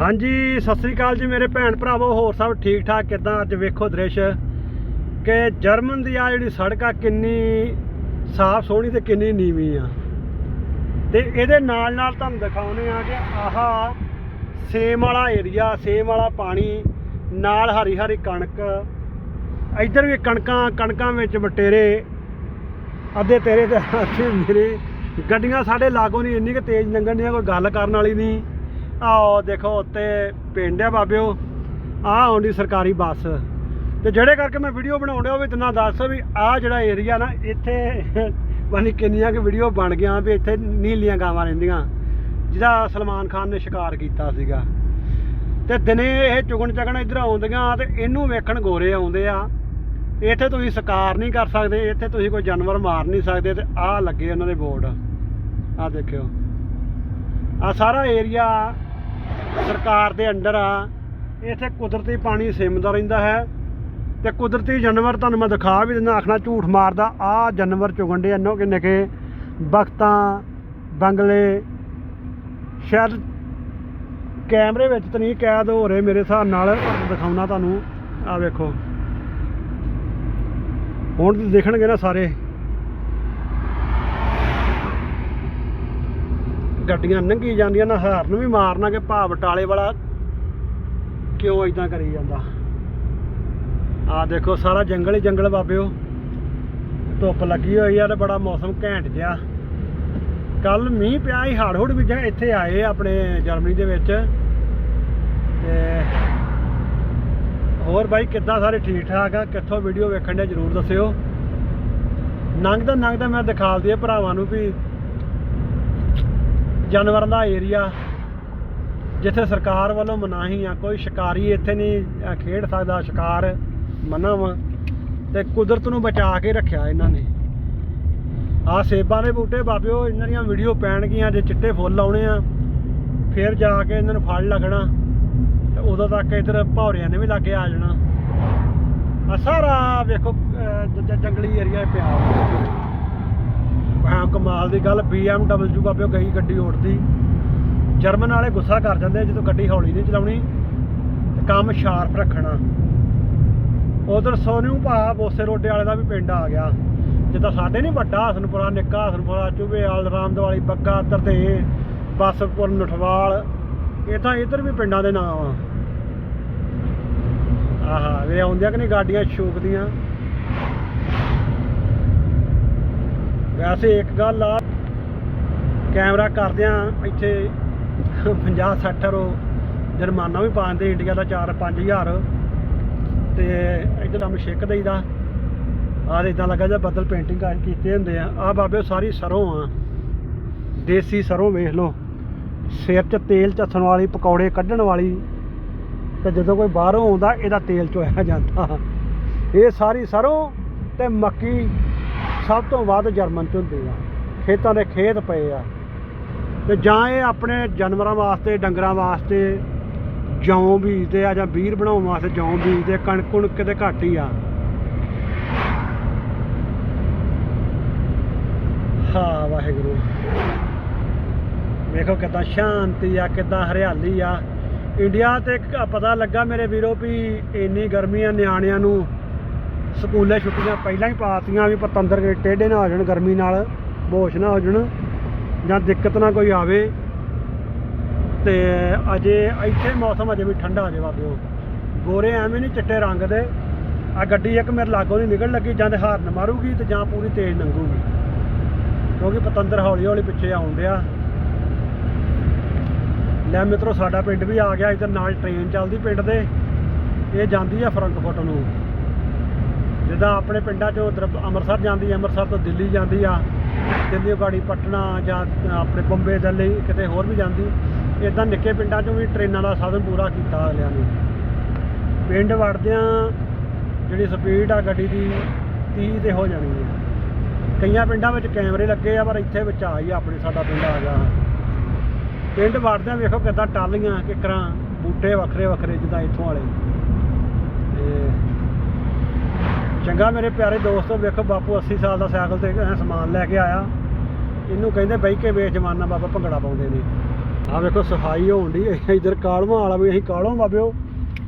ਹਾਂਜੀ, ਸਤਿ ਸ੍ਰੀ ਅਕਾਲ ਜੀ ਮੇਰੇ ਭੈਣ ਭਰਾਵੋ, ਹੋਰ ਸਭ ਠੀਕ ਠਾਕ ਕਿਦਾਂ ਅੱਜ ਵੇਖੋ ਦ੍ਰਿਸ਼? ਕਿ ਜਰਮਨ ਦੀ ਆ ਜਿਹੜੀ ਸੜਕ ਆ, ਕਿੰਨੀ ਸਾਫ਼ ਸੋਹਣੀ ਤੇ ਕਿੰਨੀ ਨੀਵੀਂ ਆ। ਤੇ ਇਹਦੇ ਨਾਲ ਨਾਲ ਤੁਹਾਨੂੰ ਦਿਖਾਉਨੇ ਆ ਕਿ ਆਹਾ ਸੇਮ ਵਾਲਾ ਏਰੀਆ, ਸੇਮ ਵਾਲਾ ਪਾਣੀ, ਨਾਲ ਹਰੀ ਹਰੀ ਕਣਕ। ਇੱਧਰ ਵੀ ਕਣਕਾਂ ਕਣਕਾਂ ਵਿੱਚ ਬਟੇਰੇ ਅੱਧੇ ਤੇਰੇ ਤੇ ਅੱਧੇ ਮੇਰੇ। ਗੱਡੀਆਂ ਸਾਡੇ ਲਾਗੋਂ ਨਹੀਂ, ਇੰਨੀ ਕਿ ਤੇਜ਼ ਲੰਘਣ ਦੀਆਂ ਕੋਈ ਗੱਲ ਕਰਨ ਵਾਲੀ ਨਹੀਂ। ਆਓ ਦੇਖੋ ਉੱਤੇ ਪਿੰਡ ਆ ਬਾਬਿਓ ਆਹ ਆਉਂਦੀ ਸਰਕਾਰੀ ਬੱਸ। ਤੇ ਜਿਹੜੇ ਕਰਕੇ ਮੈਂ ਵੀਡੀਓ ਬਣਾਉਣ ਡਿਆ ਉਹ ਵੀ ਤੈਨਾਂ ਦੱਸ ਵੀ ਆਹ ਜਿਹੜਾ ਏਰੀਆ ਨਾ, ਇੱਥੇ ਬਾਨੀ ਕਿੰਨੀਆਂ ਕਿ ਵੀਡੀਓ ਬਣ ਗਿਆ ਵੀ ਇੱਥੇ ਨੀਲੀਆਂ ਗਾਵਾਂ ਰਹਿੰਦੀਆਂ। ਜਿਹਦਾ ਸਲਮਾਨ ਖਾਨ ਨੇ ਸ਼ਿਕਾਰ ਕੀਤਾ ਸੀਗਾ। ਤੇ ਦਿਨੇ ਇਹ ਚੁਗਣ ਚਗਣ ਇੱਧਰ ਆਉਂਦੀਆਂ ਤੇ ਇਹਨੂੰ ਵੇਖਣ ਗੋਰੇ ਆਉਂਦੇ ਆ। ਇੱਥੇ ਤੁਸੀਂ ਸ਼ਿਕਾਰ ਨਹੀਂ ਕਰ ਸਕਦੇ, ਇੱਥੇ ਤੁਸੀਂ ਕੋਈ ਜਾਨਵਰ ਮਾਰ ਨਹੀਂ ਸਕਦੇ ਤੇ ਆਹ ਲੱਗੇ ਉਹਨਾਂ ਦੇ ਬੋਰਡ। ਆਹ ਦੇਖਿਓ। ਆ ਸਾਰਾ ਏਰੀਆ ਸਰਕਾਰ ਦੇ ਅੰਡਰ ਆ। ਇੱਥੇ ਕੁਦਰਤੀ ਪਾਣੀ ਸਿਮਦਾ ਰਹਿੰਦਾ ਹੈ। ਤੇ ਕੁਦਰਤੀ ਜਾਨਵਰ ਤੁਹਾਨੂੰ ਮੈਂ ਦਿਖਾ ਵੀ ਦਿੰਦਾ, ਆਖਣਾ ਝੂਠ ਮਾਰਦਾ। ਆ ਜਾਨਵਰ ਚੁਗੰਡੇ ਦੇ ਕਿੰਨੇ ਕਿ ਬਖਤਾਂ, ਬੰਗਲੇ। ਸ਼ਾਇਦ ਕੈਮਰੇ ਵਿੱਚ ਤਾਂ ਨਹੀਂ ਕੈਦ ਹੋ ਰਹੇ ਮੇਰੇ ਹਿਸਾਬ ਨਾਲ। ਦਿਖਾਉਣਾ ਤੁਹਾਨੂੰ। ਆ ਵੇਖੋ। ਹੁਣ ਤੁਸੀਂ ਦੇਖਣਗੇ ਨਾ ਸਾਰੇ। ਗੱਡੀਆਂ ਲੰਘੀ ਜਾਂਦੀਆਂ ਨਾ ਹਾਰਨ ਵੀ ਮਾਰਨਾ ਕਿ ਭਾ ਬਟਾਲੇ ਵਾਲਾ ਕਿਉਂ ਇਦਾਂ ਕਰੀ ਜਾਂਦਾ। ਆ ਦੇਖੋ ਸਾਰਾ ਜੰਗਲ ਹੀ ਜੰਗਲ ਬਾਬਿਓ। ਧੁੱਪ ਲੱਗੀ ਹੋਈ ਆ ਤੇ ਬੜਾ ਮੌਸਮ ਘੈਂਟ ਜਿਹਾ। ਕੱਲ ਮੀਂਹ ਪਿਆ ਹੀ ਹੜ ਹੁੜ ਵੀ ਜਾਂ ਇੱਥੇ ਆਏ ਆਪਣੇ ਜਰਮਨੀ ਦੇ ਵਿੱਚ। ਤੇ ਹੋਰ ਬਾਈ ਕਿੱਦਾਂ ਸਾਰੇ ਠੀਕ ਠਾਕ ਆ? ਕਿੱਥੋਂ ਵੀਡੀਓ ਵੇਖਣ ਦੇ ਜਰੂਰ ਦੱਸਿਓ। ਨੰਗਦਾ ਨੰਗਦਾ ਮੈਂ ਦਿਖਾ ਦਈਏ ਭਰਾਵਾਂ ਨੂੰ ਵੀ ਜਾਨਵਰਾਂ ਦਾ ਏਰੀਆ। ਜਿੱਥੇ ਸਰਕਾਰ ਵੱਲੋਂ ਮਨਾਹੀ ਆ, ਕੋਈ ਸ਼ਿਕਾਰੀ ਇੱਥੇ ਨਹੀਂ ਖੇਡ ਸਕਦਾ, ਸ਼ਿਕਾਰ ਮਨਾ ਵਾ। ਤੇ ਕੁਦਰਤ ਨੂੰ ਬਚਾ ਕੇ ਰੱਖਿਆ ਇਹਨਾਂ ਨੇ। ਆ ਸੇਬਾਂ ਦੇ ਬੂਟੇ, ਬਾਬਿਓ, ਇਹਨਾਂ ਦੀਆਂ ਵੀਡੀਓ ਪੈਣਗੀਆਂ, ਜੇ ਚਿੱਟੇ ਫੁੱਲ ਆਉਣੇ ਆ, ਫਿਰ ਜਾ ਕੇ ਇਹਨਾਂ ਨੂੰ ਫਲ ਲੱਗਣਾ। ਤੇ ਉਦੋਂ ਤੱਕ ਇਧਰ ਭੌਰਿਆਂ ਨੇ ਵੀ ਲਾਗੇ ਆ ਜਾਣਾ। ਆ ਸਾਰਾ ਵੇਖੋ ਜੰਗਲੀ ਏਰੀਆ ਪਿਆ। ਕਮਾਲ ਦੀ ਗੱਲ BMW ਬਾਬਿਓ ਗਈ ਗੱਡੀ ਉੜਦੀ ਜਰਮਨ ਵਾਲੇ ਗੁੱਸਾ ਕਰ ਜਾਂਦੇ ਜਦੋਂ ਗੱਡੀ ਹੌਲੀ ਨਹੀਂ ਚਲਾਉਣੀ, ਤੇ ਕੰਮ ਸ਼ਾਰਪ ਰੱਖਣਾ। ਉਧਰ ਸੋਨੂ ਭਾ, ਬੋਸੇ ਰੋਡੇ ਵਾਲੇ ਦਾ ਵੀ ਪਿੰਡ ਆ ਗਿਆ। ਜਿੱਦਾਂ ਸਾਡੇ ਨਹੀਂ ਵੱਡਾ, ਹਸਨਪੁਰਾ ਨਿੱਕਾ, ਹਸਨਪੁਰਾ ਚੁਬੇਵਾਲ ਰਾਮਦਵਾਲੀ ਬੱਗਾ ਇੱਧਰ ਤੇ ਬਸਪੁਰ ਨਠਵਾਲ। ਇਹ ਤਾਂ ਇੱਧਰ ਵੀ ਪਿੰਡਾਂ ਦੇ ਨਾਮ ਆ। ਆਹਾ ਵੇ ਆਉਂਦੀਆਂ ਕਿ ਨਹੀਂ, ਗਾਡੀਆਂ ਸ਼ੋਕਦੀਆਂ। ਵੈਸੇ ਇੱਕ ਗੱਲ ਆ, ਕੈਮਰਾ ਕਰਦਿਆਂ ਇੱਥੇ 50 60 ਰੋ ਜੁਰਮਾਨਾ ਵੀ ਪਾਉਂਦੇ ਇੰਡੀਆ ਦਾ 4 5000 ਤੇ ਇੱਧਰ ਦਮ ਛਿੱਕ ਦਈਦਾ। ਆਹ ਇਦਾਂ ਲੱਗਾ ਜਿਹਾ ਬੱਦਲ ਪੇਂਟਿੰਗ ਕਰ ਕੀਤੇ ਹੁੰਦੇ ਆ। ਆ ਬਾਬੇ ਸਾਰੀ ਸਰੋਂ ਆ। ਦੇਸੀ ਸਰੋਂ ਵੇਖ ਲਓ। ਸਿਰ 'ਚ ਤੇਲ ਚੱਸਣ ਵਾਲੀ, ਪਕੌੜੇ ਕੱਢਣ ਵਾਲੀ, ਤੇ ਜਦੋਂ ਕੋਈ ਬਾਹਰੋਂ ਆਉਂਦਾ, ਇਹਦਾ ਤੇਲ ਚੋਇਆ ਜਾਂਦਾ। ਇਹ ਸਾਰੀ ਸਰੋਂ ਤੇ ਮੱਕੀ ਸਭ ਤੋਂ ਵੱਧ ਜਰਮਨ ਚ ਹੁੰਦੇ ਆ। ਖੇਤਾਂ ਦੇ ਖੇਤ ਪਏ ਆ। ਤੇ ਜਾਂ ਇਹ ਆਪਣੇ ਜਾਨਵਰਾਂ ਵਾਸਤੇ, ਡੰਗਰਾਂ ਵਾਸਤੇ ਜੌਂ ਬੀਜਦੇ ਆ ਜਾਂ ਬੀਰ ਬਣਾਉਣ ਵਾਸਤੇ ਜੌਂ ਬੀਜਦੇ ਕਣਕ ਕੁਣਕ ਕਿਤੇ ਘੱਟ ਹੀ ਆ। ਹਾਂ, ਵਾਹਿਗੁਰੂ। ਵੇਖੋ ਕਿੱਦਾਂ ਸ਼ਾਂਤੀ ਆ, ਕਿੱਦਾਂ ਹਰਿਆਲੀ ਆ। ਇੰਡੀਆ ਤੇ ਪਤਾ ਲੱਗਾ ਮੇਰੇ ਵੀਰੋ ਵੀ ਇੰਨੀ ਗਰਮੀ ਆ ਨਿਆਣਿਆਂ ਨੂੰ। ਸਕੂਲੇ ਛੁੱਟੀਆਂ ਪਹਿਲਾਂ ਹੀ ਪਾਤੀਆਂ ਵੀ ਪਤੰਦਰ ਕੇ ਟੇਢੇ ਨਾ ਹੋ ਜਾਣ, ਗਰਮੀ ਨਾਲ ਬੋਸ਼ ਨਾ ਹੋ ਜਾਣ ਜਾਂ ਦਿੱਕਤ ਨਾ ਕੋਈ ਆਵੇ। ਤੇ ਅਜੇ ਇੱਥੇ ਮੌਸਮ ਅਜੇ ਵੀ ਠੰਡਾ ਅਜੇ ਬਾਬਿਓ ਗੋਰੇ ਐਵੇਂ ਨਹੀਂ ਚਿੱਟੇ ਰੰਗ ਦੇ। ਆ ਗੱਡੀ ਇੱਕ ਮੇਰੇ ਲਾਗੋਂ ਨਹੀਂ ਨਿਕਲ ਲੱਗੀ, ਜਾਂ ਤੇ ਹਾਰਨ ਮਾਰੂਗੀ ਤੇ ਜਾਂ ਪੂਰੀ ਤੇਜ਼ ਲੰਘੂਗੀ। ਕਿਉਂਕਿ ਪਤੰਦਰ ਹੌਲੀ ਹੌਲੀ ਪਿੱਛੇ ਆਉਣ ਡਿਆ। ਲੈ ਮਿੱਤਰੋ, ਸਾਡਾ ਪਿੰਡ ਵੀ ਆ ਗਿਆ, ਇੱਧਰ ਨਾਲ ਟ੍ਰੇਨ ਚੱਲਦੀ ਪਿੰਡ ਦੇ। ਇਹ ਜਾਂਦੀ ਆ ਫਰੰਕਫੁਰਟ ਨੂੰ। ਜਿੱਦਾਂ ਆਪਣੇ ਪਿੰਡਾਂ ਚੋਂ ਉੱਧਰ ਅੰਮ੍ਰਿਤਸਰ ਜਾਂਦੀ, ਅੰਮ੍ਰਿਤਸਰ ਤੋਂ ਦਿੱਲੀ ਜਾਂਦੀ ਆ, ਦਿੱਲੀ ਗਾੜੀ ਪਟਨਾ ਜਾਂ ਆਪਣੇ ਬੰਬੇ ਦਿੱਲੀ ਕਿਤੇ ਹੋਰ ਵੀ ਜਾਂਦੀ ਇਦਾਂ ਨਿੱਕੇ ਪਿੰਡਾਂ ਚੋਂ ਵੀ ਟ੍ਰੇਨਾਂ ਦਾ ਸਾਧਨ ਪੂਰਾ ਕੀਤਾ ਅਗਲਿਆਂ ਨੇ। ਪਿੰਡ ਵੜਦਿਆਂ ਜਿਹੜੀ ਸਪੀਡ ਆ ਗੱਡੀ ਦੀ 30 ਤੇ ਹੋ ਜਾਣੀ ਹੈ ਕਈਆਂ ਪਿੰਡਾਂ ਵਿੱਚ ਕੈਮਰੇ ਲੱਗੇ ਆ, ਪਰ ਇੱਥੇ ਵਿੱਚ ਆ ਹੀ ਆਪਣੇ ਸਾਡਾ ਪਿੰਡ ਆ ਗਿਆ। ਪਿੰਡ ਵੜਦਿਆਂ ਵੇਖੋ ਕਿੱਦਾਂ ਟਾਲੀਆਂ ਕਿਕਰਾਂ, ਬੂਟੇ ਵੱਖਰੇ ਵੱਖਰੇ ਜਿੱਦਾਂ ਇੱਥੋਂ ਵਾਲੇ। ਤੇ ਚੰਗਾ ਮੇਰੇ ਪਿਆਰੇ ਦੋਸਤੋ, ਵੇਖੋ ਬਾਪੂ 80 ਸਾਲ ਦਾ ਸਾਈਕਲ ਤੇ ਐਂ ਸਮਾਨ ਲੈ ਕੇ ਆਇਆ। ਇਹਨੂੰ ਕਹਿੰਦੇ ਬਹਿ ਕੇ ਵੇਚ ਜਮਾਨਾ ਬਾਬਾ ਭੰਗੜਾ ਪਾਉਂਦੇ ਨੇ। ਆ ਵੇਖੋ, ਸਫ਼ਾਈ ਹੋਣ ਦੀ ਇਧਰ ਕਾਲਵਾ ਵਾਲਾ ਵੀ, ਅਸੀਂ ਕਾਲੋਂ ਬਾਬਿਓ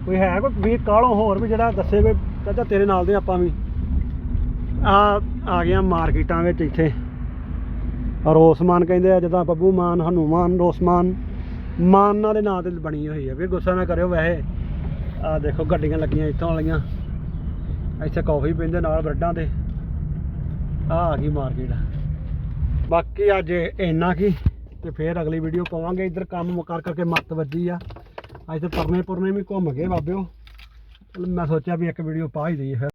ਕੋਈ ਹੈ ਕੋਈ ਵੀਰ ਕਾਲੋਂ ਹੋਰ ਵੀ ਜਿਹੜਾ ਦੱਸੇ ਕੋਈ ਕਹਿੰਦਾ ਤੇਰੇ ਨਾਲ ਦੇ ਆਪਾਂ ਵੀ। ਆ ਆ ਗਿਆ ਮਾਰਕੀਟਾਂ ਵਿੱਚ ਇੱਥੇ। ਰੋਸਮਾਨ ਕਹਿੰਦੇ ਆ, ਜਦਾਂ ਬੱਬੂ ਮਾਨ, ਹਨੂਮਾਨ, ਰੋਸਮਾਨ। ਮਾਨਾਂ ਦੇ ਨਾਂ ਤੇ ਬਣੀ ਹੋਈ ਹੈ ਵੀ ਗੁੱਸਾ ਨਾ ਕਰਿਓ ਵੈਸੇ। ਆ ਦੇਖੋ, ਗੱਡੀਆਂ ਲੱਗੀਆਂ ਇੱਥੋਂ ਵਾਲੀਆਂ। ਇੱਥੇ ਕਾਫੀ ਪੀਂਦੇ ਨਾਲ ਬ੍ਰੈਡਾਂ ਦੇ ਆ ਆ ਗਈ ਮਾਰਕੀਟ ਬਾਕੀ ਅੱਜ ਇੰਨਾ ਕੀ, ਤੇ ਫੇਰ ਅਗਲੀ ਵੀਡੀਓ ਪਾਵਾਂਗੇ। ਇੱਧਰ ਕੰਮ ਕਰ ਕਰਕੇ ਮੱਤ ਵੱਜੀ ਆ। ਅੱਜ ਤੇ ਪਰਨੇ ਪੁਰਨੇ ਵੀ ਘੁੰਮ ਗਏ ਬਾਬਿਓ। ਚਲੋ ਮੈਂ ਸੋਚਿਆ ਵੀ ਇੱਕ ਵੀਡੀਓ ਪਾ ਹੀ ਦਈਏ ਫਿਰ।